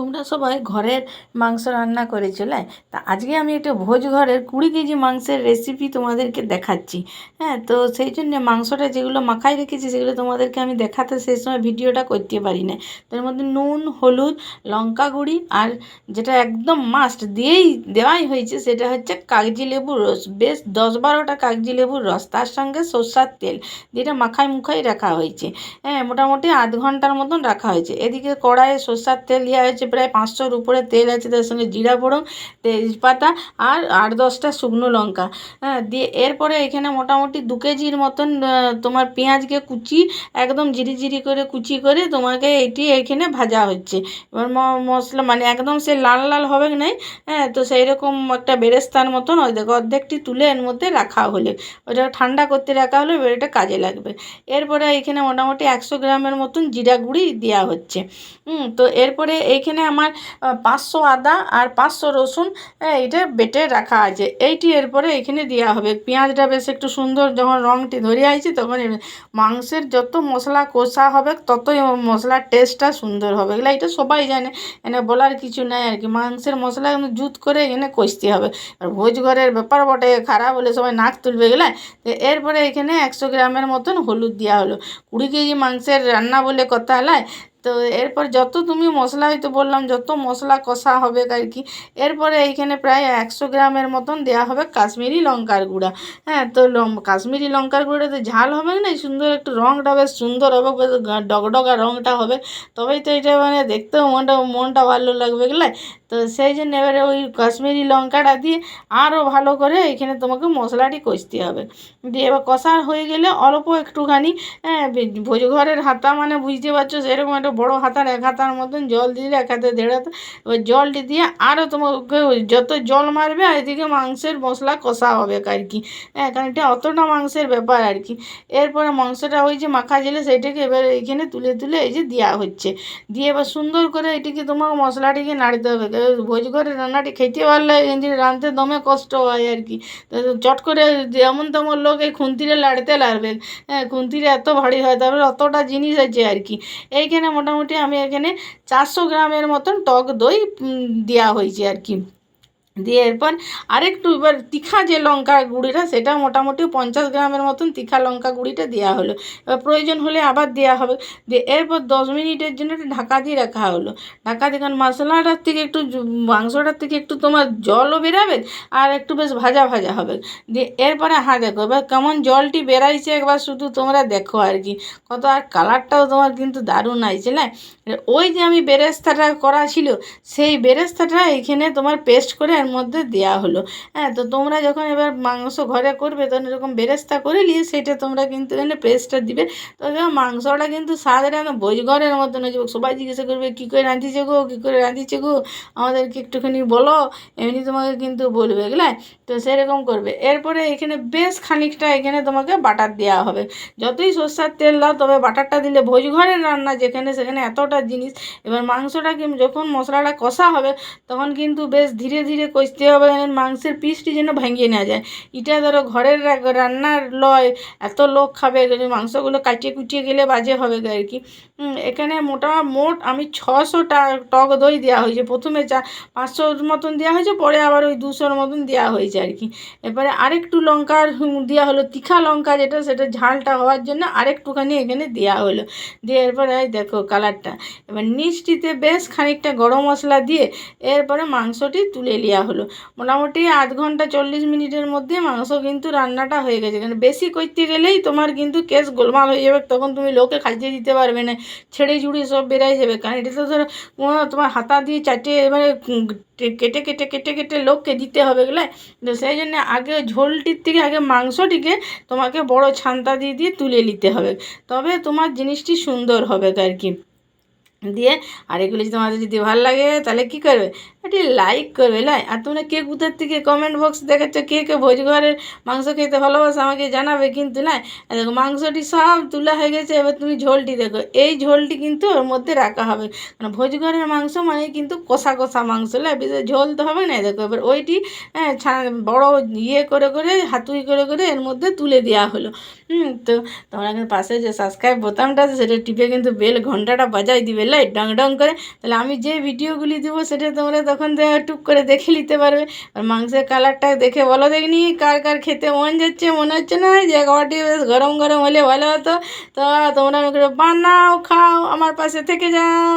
তোমরা সবাই ঘরের মাংস রান্না করে চলে তা আজকে আমি একটা ভোজ ঘরের কুড়ি কেজি মাংসের রেসিপি তোমাদেরকে দেখাচ্ছি। হ্যাঁ তো সেই জন্য মাংসটা যেগুলো মাখাই রেখেছি, সেগুলো তোমাদেরকে আমি দেখাতে সেই সময় ভিডিওটা করতে পারি না। তার মধ্যে নুন, হলুদ, লঙ্কা গুঁড়ি আর যেটা একদম মাস্ট দিয়েই দেওয়াই হয়েছে, সেটা হচ্ছে কাগজি লেবুর রস। বেশ দশ বারোটা কাগজি লেবুর রস, তার সঙ্গে সর্ষার তেল যেটা মাখাই মুখাই রাখা হয়েছে। হ্যাঁ মোটামুটি আধ ঘণ্টার মতন রাখা হয়েছে। এদিকে কড়াইয়ে সর্ষার তেল দেওয়া হয়েছে প্রায় পাঁচশোর উপরে তেল আছে, তার সঙ্গে জিরা ফোড়ন, তেজপাতা আর আট দশটা শুকনো লঙ্কা। হ্যাঁ দিয়ে এরপরে এখানে মোটামুটি দু কেজির মতন তোমার পেঁয়াজকে কুচি, একদম জিরি জিরি করে কুচি করে তোমাকে এটি এখানে ভাজা হচ্ছে। এবার মশলা মানে একদম সে লাল লাল হবে নাই হ্যাঁ তো সেই রকম একটা বেরেস্তার মতন ওই দেখো, অর্ধেকটি তুলে এর মধ্যে রাখা হলে। ওটা ঠান্ডা করতে রাখা হলে এটা কাজে লাগবে। এরপরে এখানে মোটামুটি একশো গ্রামের মতন জিরা গুঁড়ি দেওয়া হচ্ছে। তো এরপরে এইখানে আমার পাঁচশো আদা আর পাঁচশো রসুন হ্যাঁ এটা বেটে রাখা আছে। এইটি এরপরে এখানে দেওয়া হবে। পেঁয়াজটা বেশ একটু সুন্দর যখন রঙটি ধরে আইছে তখন মাংসের যত মশলা কষা হবে, ততই মশলার টেস্টটা সুন্দর হবে। এগুলো এটা সবাই জানে, এনে বলার কিছু নাই আর কি। মাংসের মশলা জুত করে এখানে কষতে হবে। আর ভোজ ঘরের ব্যাপার বটে, খারাপ হলে সবাই নাক তুলবে গেলে তো এরপরে এখানে একশো গ্রামের মতন হলুদ দেওয়া হলো। কুড়ি কেজি মাংসের রান্না বলে কথা হলায় তো এরপর যত তুমি মশলা হয়তো বললাম, যত মশলা কষা হবে আর কি, এরপরে এইখানে প্রায় একশো গ্রামের মতন দেয়া হবে কাশ্মীরি লঙ্কার গুঁড়া। হ্যাঁ তো কাশ্মীরি লঙ্কার গুঁড়াতে ঝাল হবে না সুন্দর একটু রঙটা বেশ সুন্দর হবে ডগডগা রঙটা হবে। তবেই তো এটা মানে দেখতেও মনটা মনটা ভালো লাগবে গেলে তো সেই জন্য এবারে ওই কাশ্মীরি লঙ্কাটা দিয়ে আরও ভালো করে এখানে তোমাকে মশলাটি কষতে হবে। দিয়ে এবার কষা হয়ে গেলে অল্প একটুখানি হ্যাঁ বে- ভোজ ঘরের হাতা মানে বুঝতে পারছ সেরকম একটা বড় হাতার এক হাতার মতন জল দিলে এক হাতে দেড় হাতে ওই জলটি দিয়ে আরও তোমাকে যত জল মারবে এদিকে মাংসের মশলা কষা হবে আর কি হ্যাঁ কারণ এটা অতটা মাংসের ব্যাপার আর কি এরপরে মাংসটা ওই যে মাখা জেলে সেইটাকে এবার এখানে তুলে তুলে এই যে দেওয়া হচ্ছে। দিয়ে এবার সুন্দর করে এটিকে তোমাকে মশলাটিকে নাড়তে হবে। ভোজ করে রান্নাটি খেতে পারলে কিন্তু রাঁধতে দমে কষ্ট হয় আর কি। চট করে যেমন তেমন লোক এই খুন্তিরে লাড়তে লাগবে হ্যাঁ খুন্তিরে এত ভারী হয়, তারপরে অতটা জিনিস আছে আর কি। এইখানে মোটামুটি আমি এখানে চারশো গ্রামের মতন টক দই দেওয়া হয়েছে আর কি। দিয়ে এরপর আরেকটু এবার তিখা যে লঙ্কা গুঁড়িটা, সেটা মোটামুটি পঞ্চাশ গ্রামের মতন তিখা লঙ্কা গুঁড়িটা দেওয়া হলো। এবার প্রয়োজন হলে আবার দেওয়া হবে। দিয়ে এরপর দশ মিনিটের জন্য একটু ঢাকা দিয়ে রাখা হলো। ঢাকা দিয়ে, কারণ মশলাটার থেকে একটু মাংসটার থেকে একটু তোমার জলও বেরাবে আর একটু বেশ ভাজা ভাজা হবে। দিয়ে এরপরে হ্যাঁ দেখো, এবার কেমন জলটি বেরাইছে একবার শুধু তোমরা দেখো আর কি। কত আর কালারটাও তোমার কিন্তু দারুণ আইছে না? ওই যে আমি বেরেস্তাটা করা ছিল, সেই বেরেস্তাটা এখানে তোমার পেস্ট করে এর মধ্যে দেওয়া হলো। হ্যাঁ তো তোমরা যখন এবার মাংস ঘরে করবে, তখন এরকম বেরেস্তা করে নিয়ে সেটা তোমরা কিন্তু এখানে পেস্টটা দিবে। তো মাংসটা কিন্তু স্বাদটা একদম ভোজঘরের মতন হয়েছে সবাই জিজ্ঞাসা করবে, কী করে রাঁধিছে গো? কী করে রাঁধিছে গো? আমাদেরকে একটুখানি বলো। এমনি তোমাকে কিন্তু বলবে, বুঝলে? তো সেরকম করবে। এরপরে এখানে বেশ খানিকটা এখানে তোমাকে বাটার দেওয়া হবে। যতই সর্ষার তেল দাও, তবে বাটারটা দিলে ভোজ ঘরের রান্না যেখানে সেখানে এতটা জিনিস, এবার মাংসটা যখন মশলাটা কষা হবে, তখন কিন্তু বেশ ধীরে ধীরে কষতে হবে মাংসের পিসটি যেন ভেঙে না যায়। এটা ধরো ঘরের রান্নার লয়, এত লোক খাবে মাংসগুলো কাটিয়ে কুটিয়ে গেলে বাজে হবে আর কি। এখানে মোটা, মোট আমি ছশো টা টক দই দেওয়া হয়েছে। প্রথমে চা পাঁচশোর মতন দেওয়া হয়েছে, পরে আবার ওই দুশোর মতন দেওয়া হয়েছে আর কি। এরপরে আরেকটু লঙ্কার দেওয়া হলো, তিখা লঙ্কা যেটা, সেটা ঝালটা হওয়ার জন্য আরেকটুখানি এখানে দেওয়া হলো। দিয়ে এরপরে দেখো কালারটা এবার নিচটিতে বেশ খানিকটা গরম মশলা দিয়ে এরপরে মাংসটি তুলে নেওয়া হলো। মোটামুটি আধ ঘণ্টা চল্লিশ মিনিটের মধ্যে মাংস কিন্তু রান্নাটা হয়ে গেছে। কারণ বেশি করতে গেলেই তোমার কিন্তু কেস গোলমাল হয়ে যাবে, তখন তুমি লোকে খাইতে দিতে পারবে না। ছেড়ে জুড়ে সব বেরাই যাবে। কারণ এটা তো ধরো তোমার হাতা দিয়ে চাটে মানে কেটে কেটে কেটে কেটে লোককে দিতে হবে গেলে তো সেই জন্য আগে ঝোলটির থেকে আগে মাংসটিকে তোমাকে বড় ছান্তা দিয়ে দিয়ে তুলে নিতে হবে। তবে তোমার জিনিসটি সুন্দর হবে আর কি। দিয়ে আর এগুলো যদি তোমাদের যদি ভালো লাগে, তাহলে কি করবে? একটি লাইক করবে, লাই? আর তোমরা কে কোথার থেকে কমেন্ট বক্স দেখাচ্ছ, কে কে ভোজ ঘরের মাংস খেতে ভালোবাসো আমাকে জানাবে কিন্তু না দেখো, মাংসটি সব তোলা হয়ে গেছে, এবার তুমি ঝোলটি দেখো। এই ঝোলটি কিন্তু ওর মধ্যে রাখা হবে। কারণ ভোজ ঘরের মাংস মানে কিন্তু কষা কষা মাংস, লাই? বেশি ঝোল তো হবে না, দেখো, এবার ওইটি হ্যাঁ বড় ইয়ে করে করে, হাতুড়ি করে করে এর মধ্যে তুলে দেওয়া হলো। হুম, তো তোমরা কিন্তু পাশে যে সাবস্ক্রাইব বোতামটা আছে, সেটা টিপে কিন্তু বেল ঘন্টাটা বাজাই দিবে লাইট ডং ডং করে তাহলে আমি যে ভিডিওগুলি দেবো সেটা তোমরা তখন টুক করে দেখে নিতে পারবে। আর মাংসের কালারটা দেখে বলো দেখিনি, কার কার খেতে মন যাচ্ছে, মনে হচ্ছে না যে খাবারটি বেশ গরম গরম হলে ভালো হতো। তো তোমরা বানাও, খাও, আমার পাশে থেকে যাও।